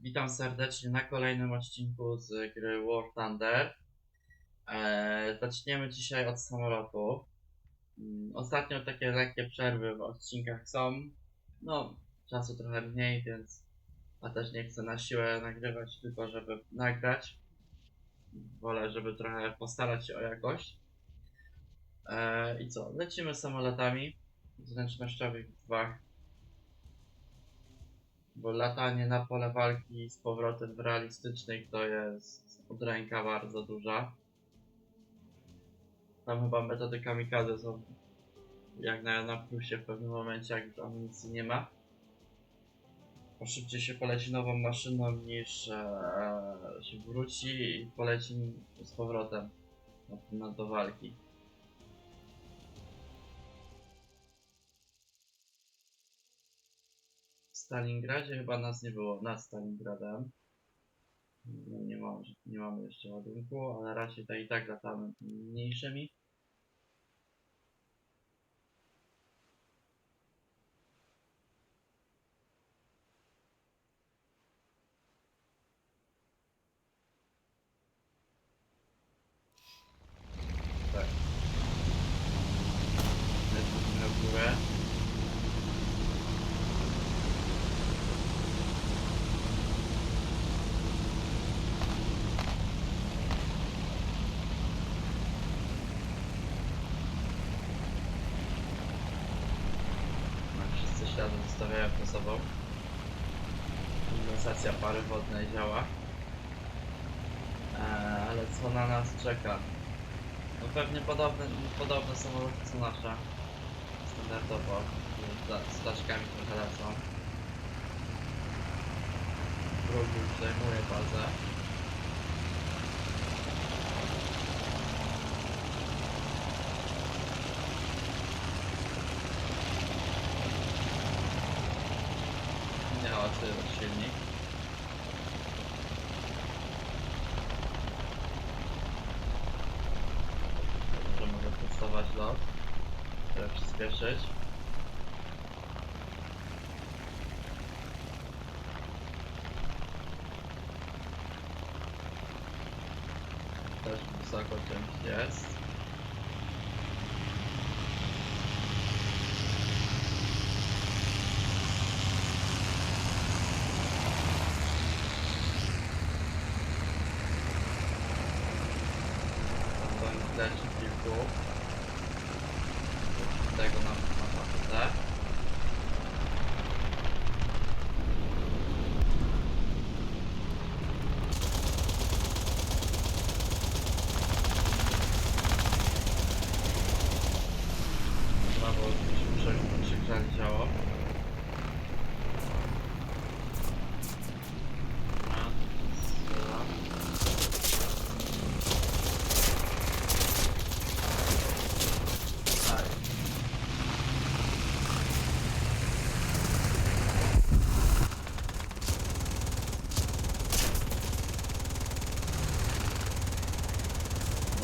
Witam serdecznie na kolejnym odcinku z gry War Thunder. Eee, zaczniemy dzisiaj od samolotu. Mm, Ostatnio takie lekkie przerwy w odcinkach są. No, czasu trochę mniej, więc ja też nie chcę na siłę nagrywać, tylko żeby nagrać. Wolę, żeby trochę postarać się o jakość. Eee, I co? Lecimy samolotami zręcznościowych dwa bo latanie na pole walki z powrotem w realistycznych to jest udręka bardzo duża. Tam chyba metody kamikaze są jak na, na plusie w pewnym momencie, jak już amunicji nie ma. Bo szybciej się poleci nową maszyną niż e, się wróci i poleci z powrotem na, na do walki. Stalingradzie chyba nas nie było nad Stalingradem. No, nie, nie mamy jeszcze ładunku, ale raczej to i tak latamy mniejszymi. Tak. Lecimy na górę. No, wszyscy ślady zostawiają po sobą. Kondensacja pary wodnej działa. Eee, ale co na nas czeka? No pewnie podobne, podobne samoloty co nasza. Standardowo. Z- taczkami trochę lecą. Drugi już zajmuje bazę. Nie hałasuje silnik. Dobrze, mogę testować lot. Trzeba przyspieszyć. Też wysoko czymś jest. Tam do nich leci kilku. Tego nam na tapetę. Brawo, się przegrzali ciało. Dobra, strzela. Tak.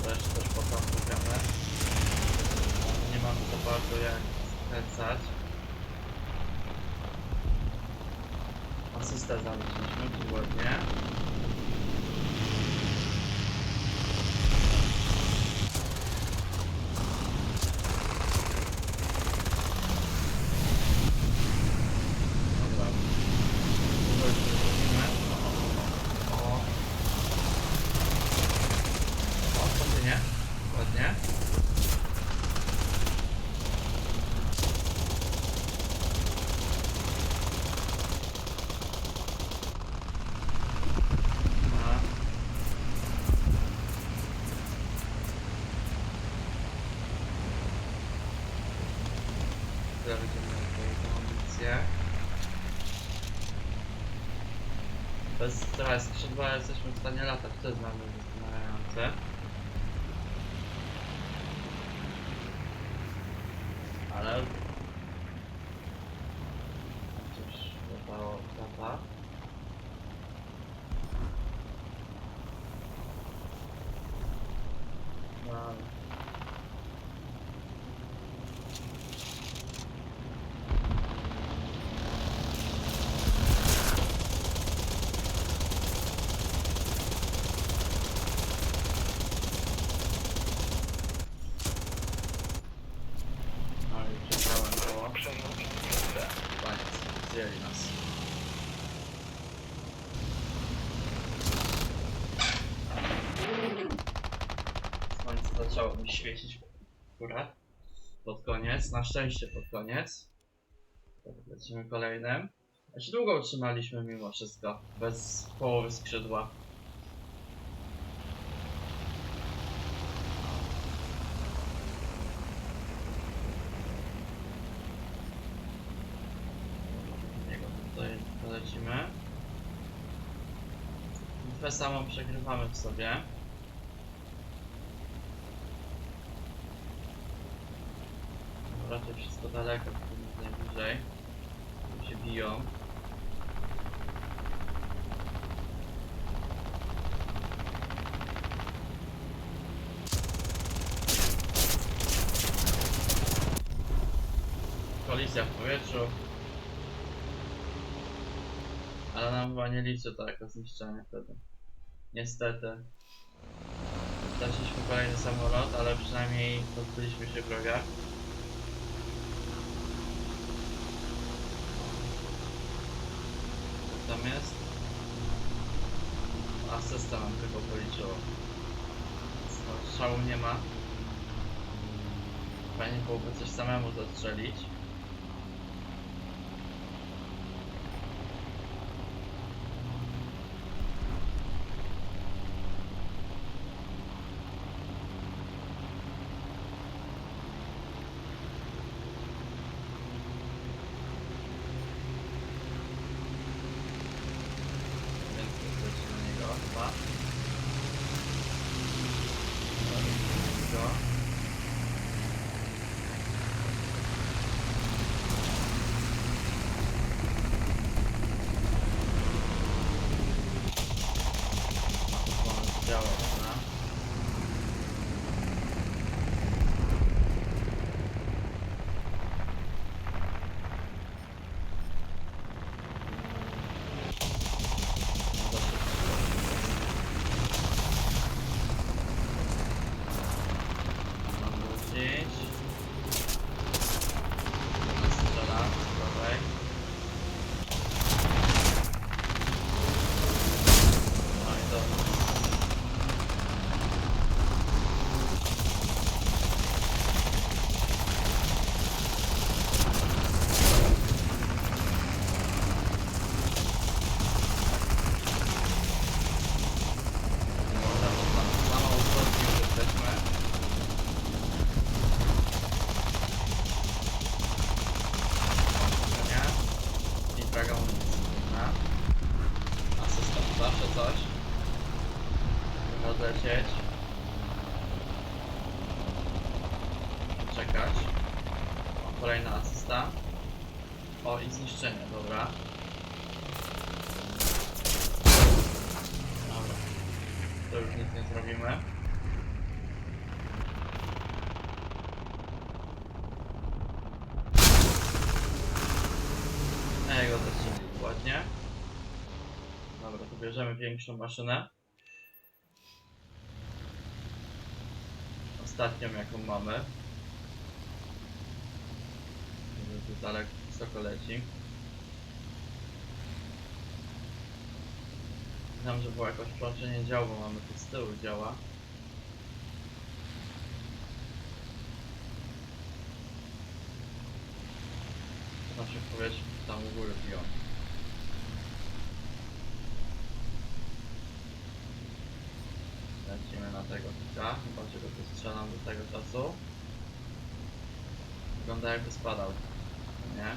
Resztę też potem programę. Nie mam za bardzo jak skręcać. Asystę czyli ładnie. Dobra. Tutaj już robimy. O. O, to nie. Ładnie. A. Teraz będziemy mieli amunicję. Bez trochę skrzydła jesteśmy w stanie latać, to jest dla mnie zastanawiające. Ale... Chociaż latało lata. No, ale... mi świecić akurat. Pod koniec, na szczęście pod koniec. Lecimy kolejnym. A się długo utrzymaliśmy mimo wszystko, bez połowy skrzydła. Polecimy. Bitwę samą przegrywamy w sobie. Raczej wszystko daleko, nic najbliżej. Tu się biją. Kolizja w powietrzu. Ale nam chyba nie liczy to jako zniszczenie wtedy. Niestety. Straciliśmy kolejny samolot, ale przynajmniej pozbyliśmy się wroga. Tam jest? Asysta nam tylko policzyło. Szału nie ma. Fajnie byłoby coś samemu zastrzelić. Więc wróćmy na niego chyba. Go. Mamy działa, prawda? No dobrze. Mam wrócić. Ona strzela z prawej. No i dobra. Można, można. Sama uchodzi, już jesteśmy. Nie? I Dragon na Asystent, zawsze coś. Można lecieć. Czekać. O, kolejna asysta. O, i zniszczenie, dobra. Dobra. To już nic nie zrobimy. Ej, go zastrzelił ładnie. Dobra, to bierzemy większą maszynę. Ostatnią jaką mamy. Daleko wysoko leci. Znam, że było jakoś połączenie dział, bo mamy tu z tyłu działa. W powietrzu tam u góry biją. Lecimy na tego pika, chyba że go tu do tego czasu. Wygląda jakby spadał, นะ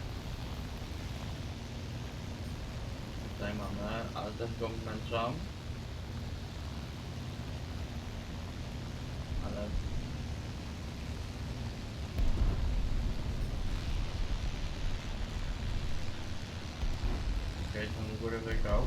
ใจมันนะเอาเส้นกลมนั้นซ้อมเอาเลยโอเคทำกูได้ไปเก่า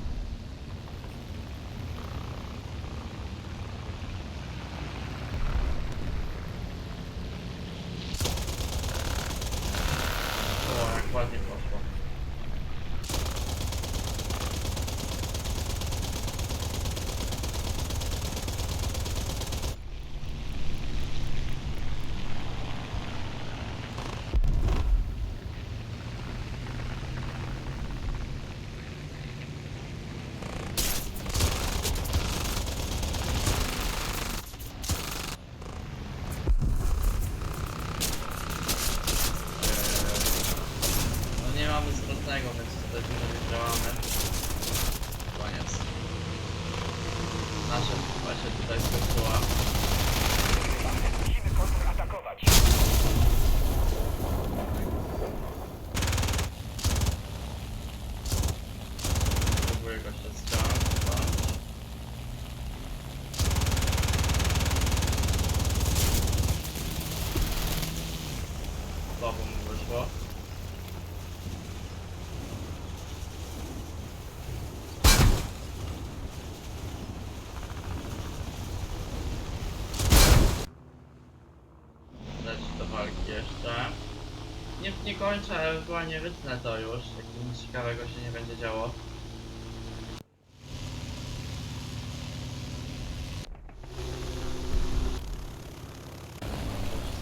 kończę, ale ewentualnie wytnę to już, jak nic ciekawego się nie będzie działo.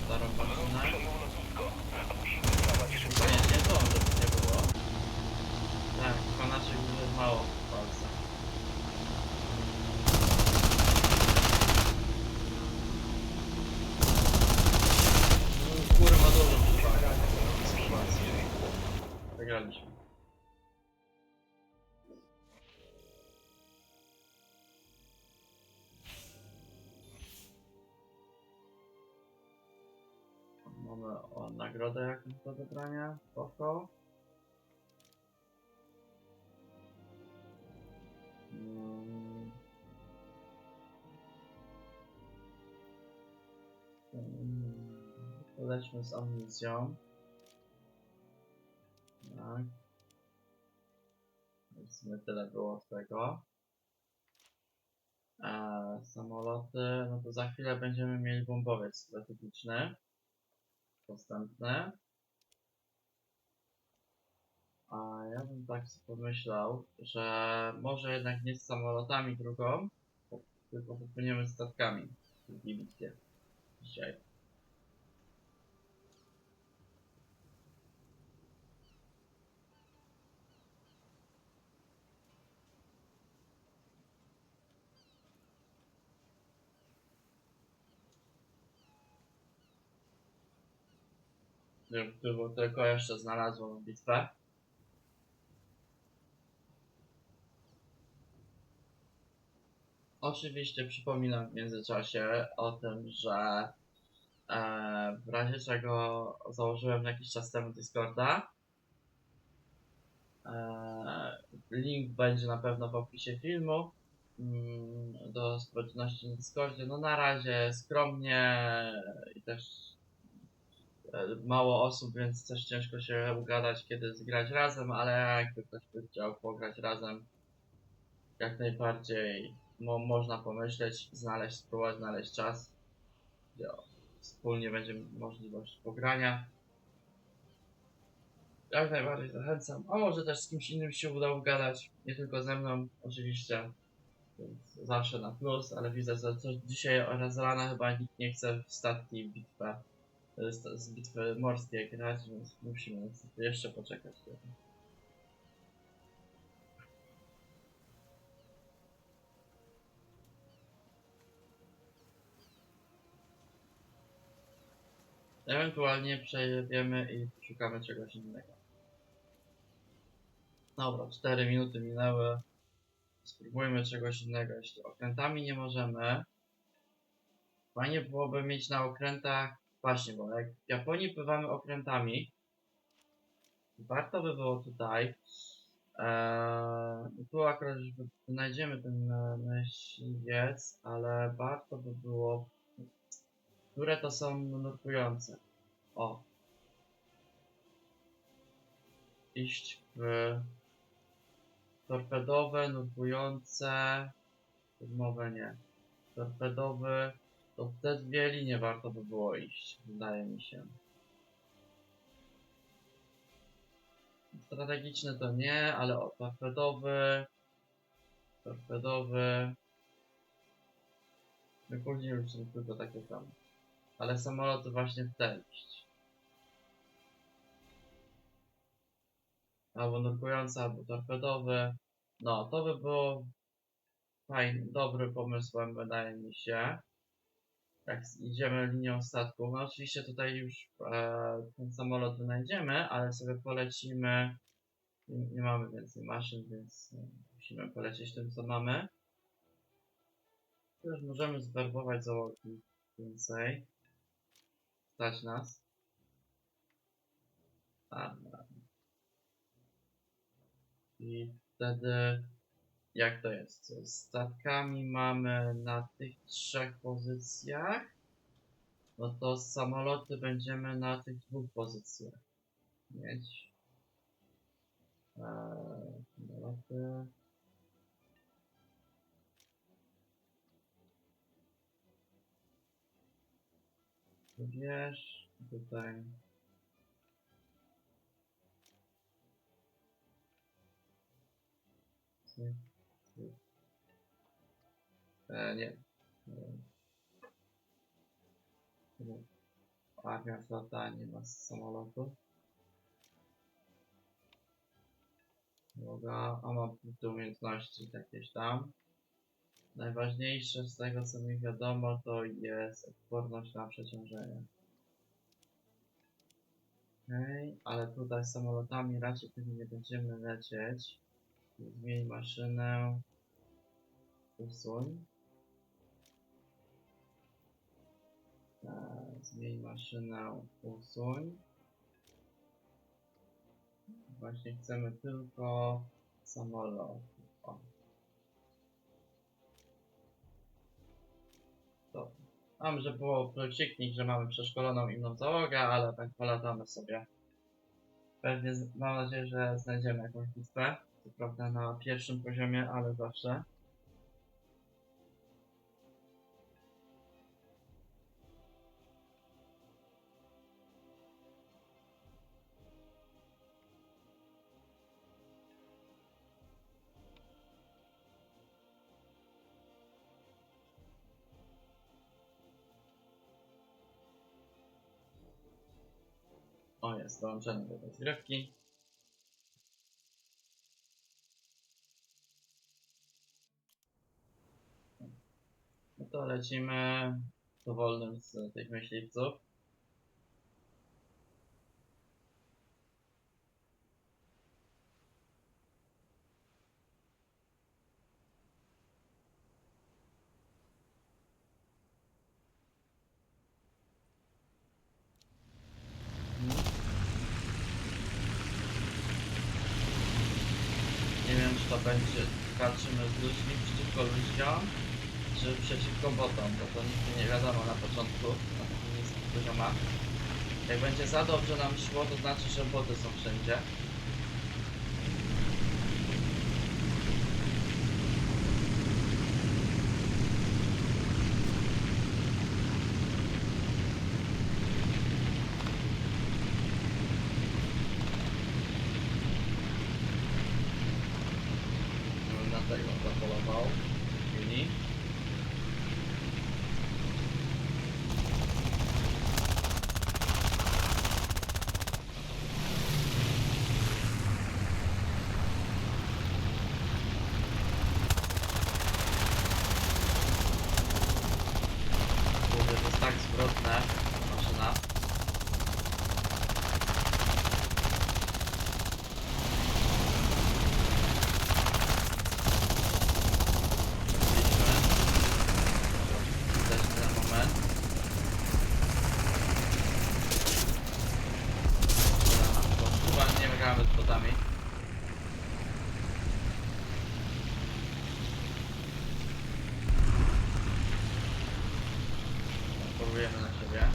Starą maszynę. Przejął lotnisko. Musimy działać szybko. Koniecznie to, żeby nie było. Tak, tylko naszych już jest mało w Polsce. No, Kurwa dużo przewagę. Wygraliśmy. Mamy o nagrodę jakąś do wybrania. Spoko. Mm. Mm. Lećmy z amunicją. Tak. W sumie tyle było z tego. Eee, samoloty, no to za chwilę będziemy mieli bombowiec strategiczny. Postępny. A ja bym tak sobie pomyślał, że może jednak nie z samolotami drugą, tylko popłyniemy statkami w drugiej bitwie. Dzisiaj. Gdybym tylko jeszcze znalazło bitwę. Oczywiście przypominam w międzyczasie o tym, że e, w razie czego założyłem jakiś czas temu Discorda. E, link będzie na pewno w opisie filmu mm, do społeczności na Discordzie. No na razie skromnie i też mało osób, więc też ciężko się ugadać, kiedy zgrać razem, ale jakby ktoś by chciał pograć razem, jak najbardziej mo można pomyśleć, znaleźć, spróbować znaleźć czas, gdzie wspólnie będzie możliwość pogrania. Jak najbardziej zachęcam, a może też z kimś innym się uda ugadać, nie tylko ze mną oczywiście, więc zawsze na plus, ale widzę, że coś dzisiaj oraz rana chyba nikt nie chce w statki bitwę z, z bitwy morskiej grać, więc musimy jeszcze poczekać. Ewentualnie przejebiemy i szukamy czegoś innego. Dobra, 4 minuty minęły. Spróbujmy czegoś innego. Jeśli okrętami nie możemy, fajnie byłoby mieć na okrętach Właśnie, bo jak w Japonii pływamy okrętami, warto by było tutaj, eee, tu akurat znajdziemy ten myśliwiec, ale warto by było, które to są nurkujące. O. Iść w torpedowe, nurkujące, filmowe nie. Torpedowy, to w te dwie linie warto by było iść, wydaje mi się. Strategiczny to nie, ale o, torpedowy, torpedowy. No później już są tylko takie tam. Ale samoloty właśnie w te iść. Albo nurkujący, albo torpedowy. No, to by było fajny, dobry pomysłem, wydaje mi się jak z- idziemy linią statków, no oczywiście tutaj już e, ten samolot wynajdziemy, ale sobie polecimy Nie, nie mamy więcej maszyn, więc e, musimy polecieć tym, co mamy. Też możemy zwerbować załogi więcej. Stać nas. A. I wtedy jak to jest? Statkami mamy na tych trzech pozycjach. No to samoloty będziemy na tych dwóch pozycjach mieć. Eee, samoloty. Wiesz, tutaj. Cyk, cyk. E, nie. E. Armia flota nie ma samolotu. Droga, a ma punkty umiejętności jakieś tam. Najważniejsze z tego co mi wiadomo to jest odporność na przeciążenie. Okej, ale tutaj samolotami raczej tym nie będziemy lecieć. Zmień maszynę. Usuń. Zmień maszynę. Usuń. Właśnie chcemy tylko samolot. O. To. Mam, że było procieknik, że mamy przeszkoloną inną załogę, ale tak polatamy sobie. Pewnie, mam nadzieję, że znajdziemy jakąś bitwę. Co prawda na pierwszym poziomie, ale zawsze. Jest dołączenie do rozgrywki. No to lecimy dowolnym z tych myśliwców. Nie wiem, czy to będzie walczymy z ludźmi przeciwko ludziom, czy przeciwko botom, bo to nigdy nie wiadomo na początku, na takich niskich poziomach. Jak będzie za dobrze nam szło, to znaczy, że boty są wszędzie. governo né, não chegar.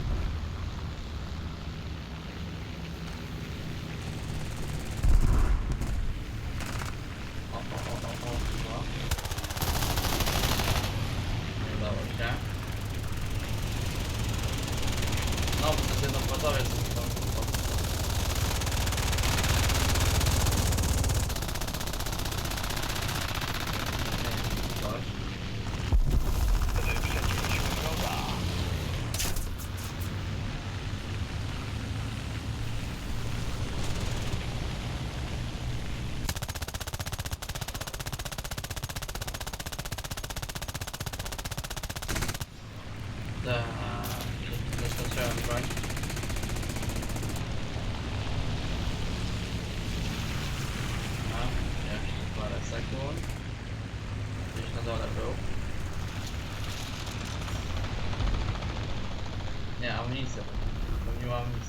tu. Gdzieś na dole był. Nie, amunicja. Pomniła amunicję.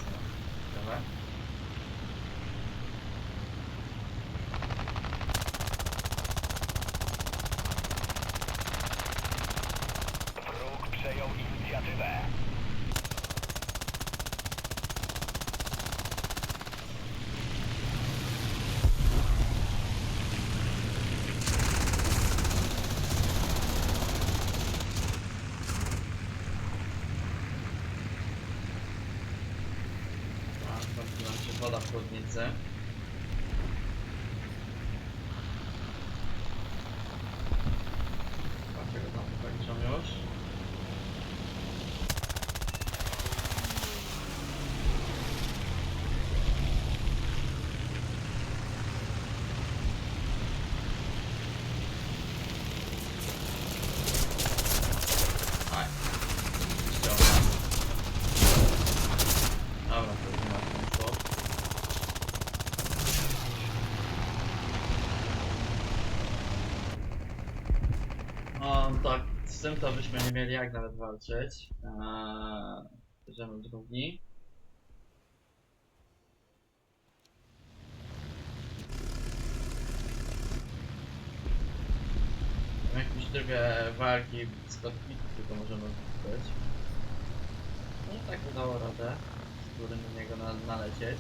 W chłodnicy. Dlaczego tam kończą już? Aj. Ściągam. Dobra, to już nie ma sensu. Tak, z tym to byśmy nie mieli jak nawet walczyć. Eee, bierzemy drugi. Jakimś trybie walki z kotwicy tylko możemy być. No i tak udało radę, z którym na niego na, nalecieć.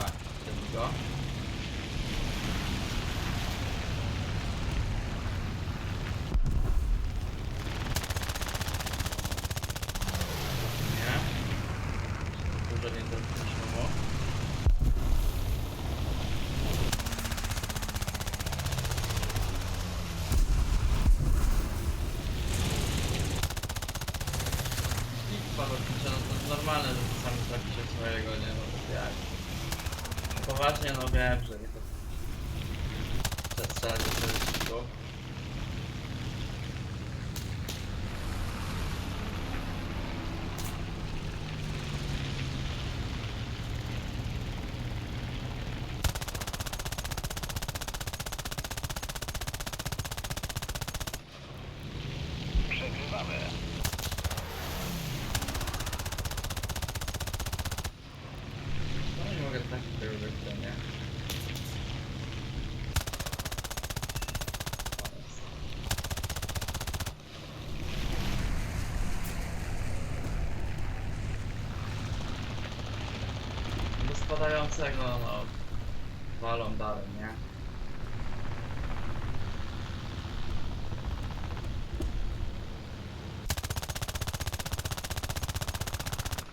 A, ten go. Nie. Dużo nie zrobiliśmy mu. No to jest normalne, że czasami trafi się swojego, nie no to jak. Poważnie, no wiem, że nie to... Do 40 sztuk. Przegrywamy. No nie mogę trafić tego gościa, nie? O, jest. Do spadającego, no, walą dalej, nie?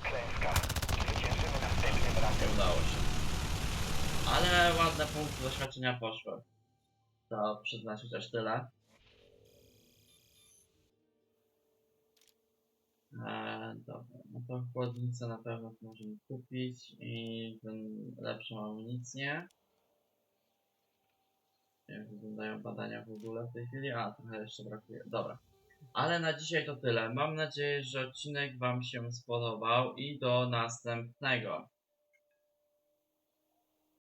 Klęska. Zwyciężymy następnym Nie razem. udało się. Ale ładne punkty doświadczenia poszły. To przyznać chociaż tyle. Eee, dobra, no to chłodnicę na pewno możemy kupić i ten lepszą amunicję. Jak wyglądają badania w ogóle w tej chwili? A, trochę jeszcze brakuje. Dobra. Ale na dzisiaj to tyle. Mam nadzieję, że odcinek Wam się spodobał i do następnego.